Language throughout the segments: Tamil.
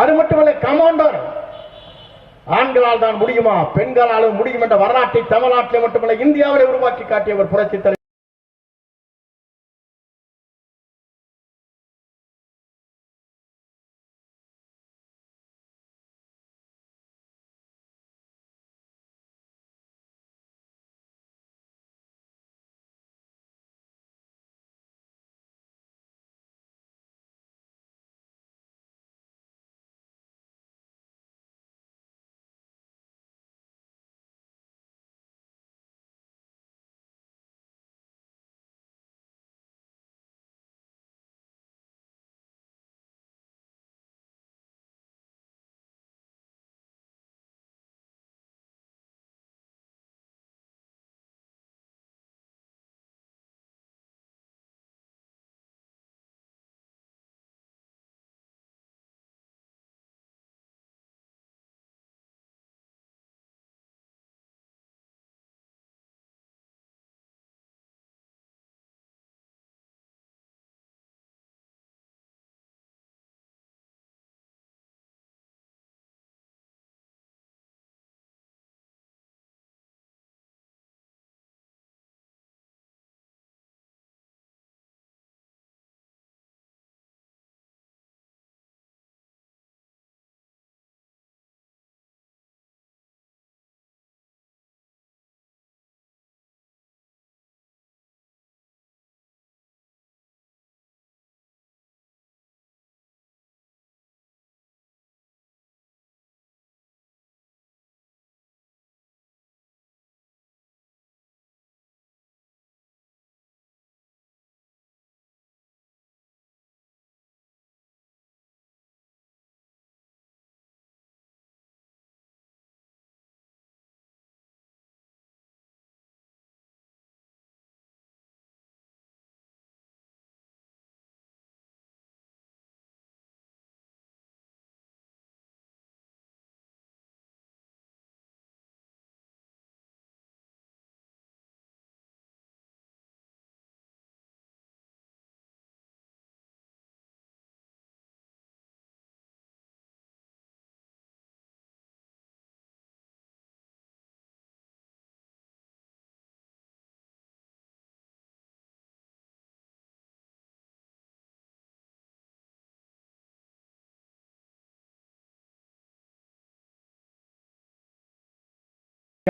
அது மட்டுமல்ல கமாண்டர். ஆண்களால் தான் முடியுமா? பெண்களாலும் முடியும் என்ற வரலாற்றை தமிழ்நாட்டில் மட்டுமல்ல இந்தியாவிலே உருவாக்கி காட்டியவர் புரட்சி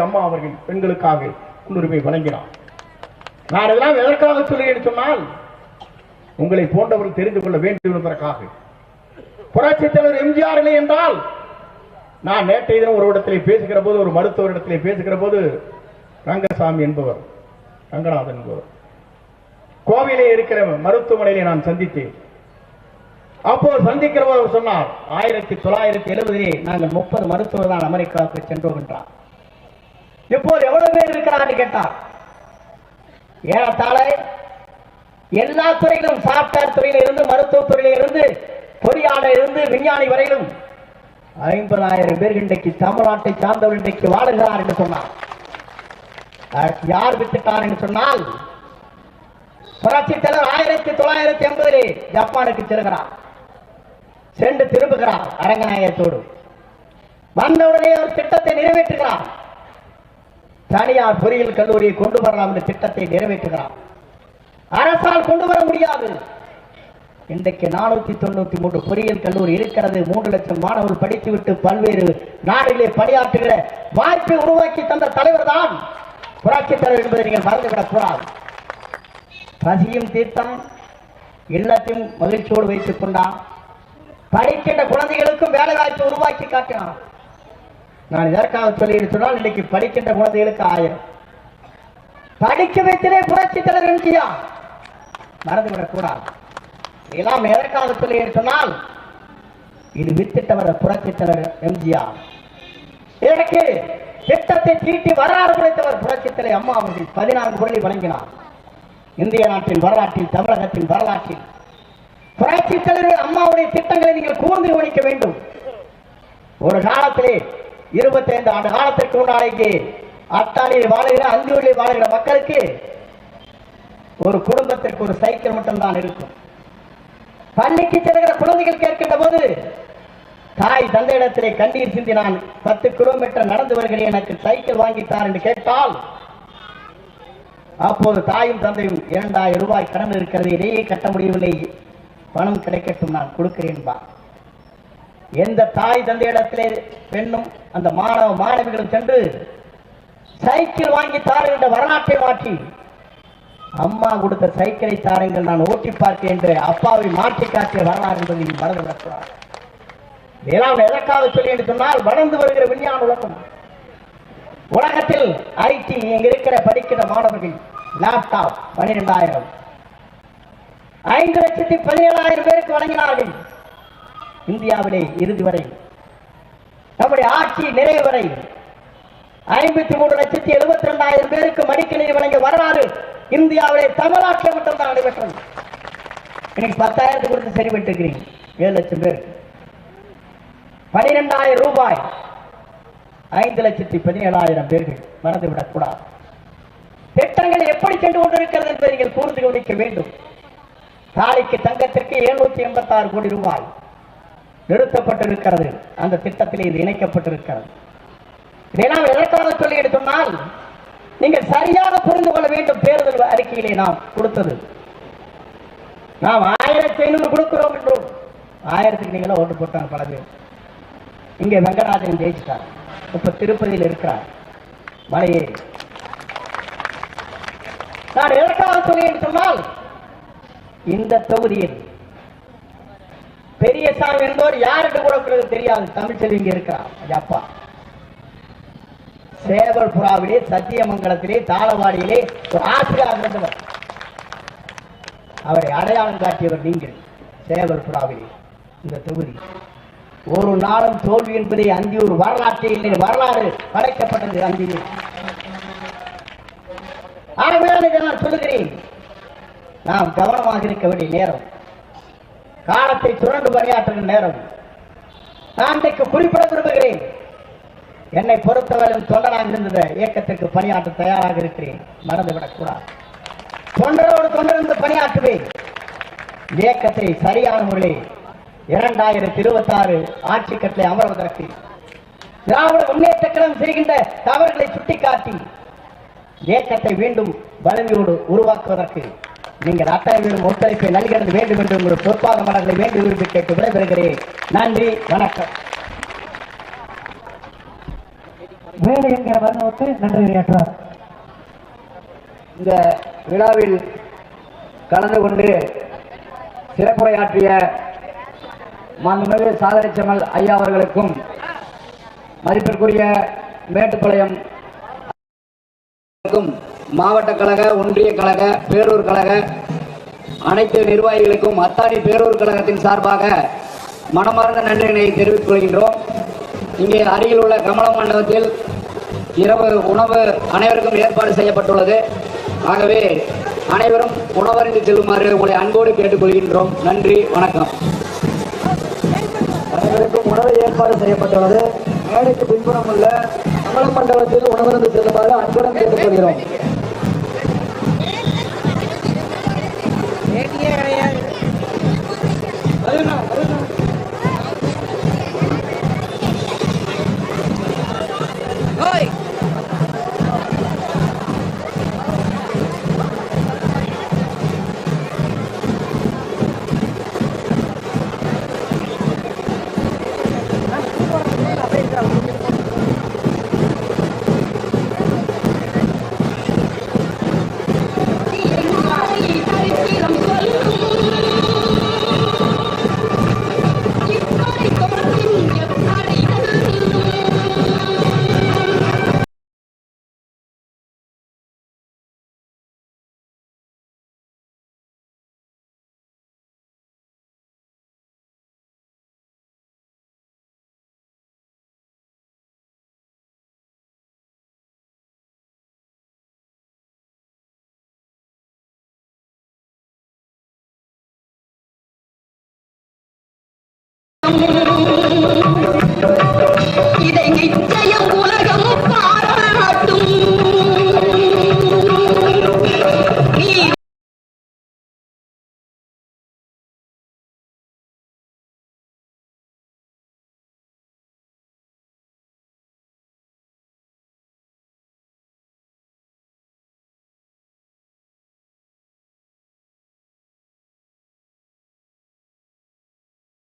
அம்மா அவர்கள் பெண்களுக்காக முன்னுரிமை வழங்கினார். நான் இதெல்லாம் எதற்காக சொல்லுகிறேன் சொன்னால் உங்களை போன்றவர்கள் தெரிந்து கொள்ள வேண்டும் என்பதற்காக. புரட்சித் தலைவர் எம்ஜிஆர் இல்லை என்றால் நான் நேற்றைய தினம் ஒரு இடத்திலே பேசுகிற போது ஒரு மருத்துவர் இடத்திலே பேசுகிற போது ரங்கசாமி என்பவர் ரங்கநாதன் என்பவர். கோவிலே இருக்கிற மருத்துவமனையிலே நான் சந்தித்தேன். அப்போது சந்திக்கிறவர் சொன்னார் ஆயிரத்தி தொள்ளாயிரத்தி எழுபதிலே நாங்கள் முப்பது மருத்துவர் தான் அமெரிக்காவுக்கு சென்றோம் என்றார். இப்போது எவ்வளவு பேர் இருக்கிறான்னு கேட்டார். ஏறத்தாழ எல்லா துறையிலும் சாப்ட்வேர் துறையில இருந்து மருத்துவ துறையில இருந்து பொறியாளர் இருந்து விஞ்ஞானி வரையிலும் ஐம்பதாயிரம் பேர் இன்றைக்கு தமிழ்நாட்டை சார்ந்தவர் இன்றைக்கு வாழுகிறார் என்று சொன்னார். யார் வித்துட்டார் என்று சொன்னால் புரட்சி தலைவர் ஆயிரத்தி தொள்ளாயிரத்தி எண்பதிலே ஜப்பானுக்கு செல்கிறார். சென்று திரும்புகிறார் அரங்கநாயகத்தோடு. வந்தவுடனே ஒரு திட்டத்தை நிறைவேற்றுகிறார். தனியார் பொறியியல் கல்லூரியை கொண்டு வரலாம் என்ற திட்டத்தை நிறைவேற்றுகிறார். அரசால் கொண்டு வர முடியாது. இன்றைக்கு நானூத்தி தொண்ணூத்தி மூன்று பொறியியல் கல்லூரி இருக்கிறது. மூன்று லட்சம் மாணவர்கள் படித்துவிட்டு பல்வேறு நாடுகளில் பணியாற்றுகிற வாய்ப்பை உருவாக்கி தந்த தலைவர் தான் புராட்சி தலைவர் என்பதை நீங்கள் மறந்துவிடக் கூடாது. பசியும் தீர்த்தம் இல்லத்தையும் மகிழ்ச்சியோடு வைத்துக் கொண்டான் படிக்கின்ற குழந்தைகளுக்கும் வேலை உருவாக்கி காட்டினான் நான் இதற்காக சொல்லி சொன்னால் இன்னைக்கு படிக்கின்ற குழந்தைகளுக்கு ஆயிரம். படிக்க வைத்திலே புரட்சி தலைவர் எம்ஜிஆர். மறந்துவிடக் கூடாது. இதெல்லாம் எதற்காக சொல்லி சொன்னால் இது வித்திட்டவர் புரட்சி தலைவர் எம்ஜிஆர். இதற்கு திட்டத்தை தீட்டி வரலாறு குறைத்தவர் புரட்சி தலைவர் அம்மா அவர்கள் பதினான்கு கோடி வழங்கினார். இந்திய நாட்டின் வரலாற்றில் தமிழகத்தின் வரலாற்றில். புரட்சி தலைவர் அம்மாவுடைய திட்டங்களை நீங்கள் கூர்ந்து கவனிக்க வேண்டும். ஒரு காலத்திலே இருபத்தைந்து ஆண்டு காலத்திற்கு முன்னாடி அத்தாலியில் வாழுகிற அந்தியூரில் வாழுகிற மக்களுக்கு ஒரு குடும்பத்திற்கு ஒரு சைக்கிள் மட்டும்தான் இருக்கும். பள்ளிக்கு செல்கிற குழந்தைகள் கேட்கின்ற போது தாய் தந்தையிடத்திலே கண்ணீர் சிந்தி நான் பத்து கிலோமீட்டர் நடந்து வருகிறேன் எனக்கு சைக்கிள் வாங்கித்தார் என்று கேட்டால் அப்போது தாயும் தந்தையும் இரண்டாயிரம் ரூபாய் கடன் இருக்கிறது இடையே கட்ட முடியவில்லை. பணம் கிடைக்கட்டும் நான் கொடுக்கிறேன் பா எந்த தாய் தந்தையிடத்திலே பெண்ணும் அந்த மாணவ மாணவிகளும் சென்று சைக்கிள் வாங்கி தாருங்கள் என்ற வரலாற்றை மாற்றி அம்மா கொடுத்த சைக்கிளை தாருங்கள் நான் ஓட்டி பார்க்கிறேன் என்று அப்பாவை மாற்றி காட்டிய வரலாறு என்பதை நீங்கள் மறந்து விடக்கூடாது. வேளாண் எதற்காக சொல்லி என்று சொன்னால் வளர்ந்து வருகிற விஞ்ஞான உலகம். உலகத்தில் ஐடி இங்க இருக்கிற படிக்கிற மாணவர்கள் லேப்டாப் பன்னிரெண்டாயிரம். ஐந்து லட்சத்தி பதினேழாயிரம் பேருக்கு வழங்கினார்கள். இந்தியாவிலே இறுதி வரை நம்முடைய ஆட்சி நிறைவு வரை ஐம்பத்தி மூணு லட்சத்தி எழுபத்தி ரெண்டாயிரம் பேருக்கு மடிக்கணினி வழங்கிய வரலாறு இந்தியாவிலே தமிழ்நாட்டில் மட்டும்தான் நடைபெற்றது. இன்னைக்கு பத்தாயிரத்துக்கு கொடுத்து சரி பண்ணிருக்கிறீங்க ஏழு லட்சம் பேர். பனிரெண்டாயிரம் ரூபாய். ஐந்து லட்சத்தி பதினேழாயிரம் பேர்கள் மறந்துவிடக் கூடாது. திட்டங்கள் எப்படி சென்று கொண்டிருக்கிறது என்பதை நீங்கள் கூர்ந்து கவனிக்க வேண்டும். தாலிக்கு தங்கத்திற்கு எழுநூத்தி எண்பத்தி ஆறு கோடி ரூபாய். நிறுத்தப்பட்டிருக்கிறது. அந்த திட்டத்தில் இது இணைக்கப்பட்டிருக்கிறது. இதை நாம் எதற்காக சொல்லி எடுத்தோம்னால் நீங்கள் சரியாக புரிந்து கொள்ள வேண்டும் தேர்தல் அறிக்கையிலே நாம் கொடுத்தது. நாம் ஆயிரத்தி ஐநூறு கொடுக்கிறோம் என்றும் ஆயிரத்துக்கு நீங்களும் ஓட்டு போட்டாங்க பல பேர். இங்கே வெங்கடாஜன் ஜெயிச்சிட்டார். இப்ப திருப்பதியில் இருக்கிறார். மலையே நான் எதற்காக சொன்னேன் சொன்னால் இந்த தொகுதியில் பெரியசாமி என்பவர் யாருக்கு கூட பிறகு தெரியாது. தமிழ்ச்செல்வி இங்க இருக்கிறார் அப்பா. சேவல் புறாவிலே சத்தியமங்கலத்திலே தாளவாடியிலே ஒரு ஆசிரியர் இருந்தவர். அவரை அடையாளம் காட்டியவர் நீங்கள் சேவல் புறாவிலே இந்த தொகுதி. ஒரு நாளும் தோல்வி என்பதை அந்தியூர் வரலாற்று இல்லை. வரலாறு படைக்கப்பட்டது அந்தியூர் ஆகவே நான் சொல்லுகிறேன். நாம் கவனமாக இருக்க வேண்டிய நேரம். காலத்தை சுரண்டு பணியாற்றுகிற நேரம். நான் இன்றைக்கு குறிப்பிட விரும்புகிறேன். என்னை பொறுத்தவரையும் தொண்டனாக இருந்த இயக்கத்திற்கு பணியாற்ற தயாராக இருக்கிறேன். மறந்துவிடக்கூடாது தொண்டரோடு தொண்டரிருந்து பணியாற்றுவேன். இயக்கத்தை சரியான முறையில் இரண்டாயிரத்தி இருபத்தி ஆறு ஆட்சி கட்டளை அமர்வதற்கு திராவிட முன்னேற்ற கழகம் செய்கின்ற தவறுகளை சுட்டிக்காட்டி இயக்கத்தை மீண்டும் வலிமையோடு உருவாக்குவதற்கு நீங்கள் அத்தனை ஒத்துழைப்பை நல்கிறது வேண்டும் என்று உங்கள் பொறுப்பாக மலர்களை வேண்டும் விரும்பி கேட்டு விடைபெறுகிறேன். நன்றி வணக்கம். வேலை என்கிற மருத்துவத்தை நன்றியுரையாற்றுவார் இந்த விழாவில் கலந்து கொண்டு சிறப்புரையாற்றிய மாண்புமிகு சாதனை ஐயா அவர்களுக்கும் மதிப்பிற்குரிய மேட்டுப்பாளையம் மாவட்ட கழக ஒன்றிய கழக பேரூர் கழக அனைத்து நிர்வாகிகளுக்கும் அத்தாணி பேரூர் கழகத்தின் சார்பாக மனமார்ந்த நன்றியினை தெரிவித்துக் கொள்கின்றோம். இங்கே அருகில் உள்ள கமல மண்டபத்தில் இரவு உணவு அனைவருக்கும் ஏற்பாடு செய்யப்பட்டுள்ளது. ஆகவே அனைவரும் உணவறிந்து செல்லுமாறு உங்களை அன்போடு கேட்டுக்கொள்கின்றோம். நன்றி வணக்கம். அனைவருக்கும் உணவு ஏற்பாடு செய்யப்பட்டுள்ளது. மேடைக்கு பின்புறம் உள்ள கமல மண்டபத்தில் உணவருந்து செல்லுமாறு அன்புடன் கேட்டுக்கொள்கிறோம்.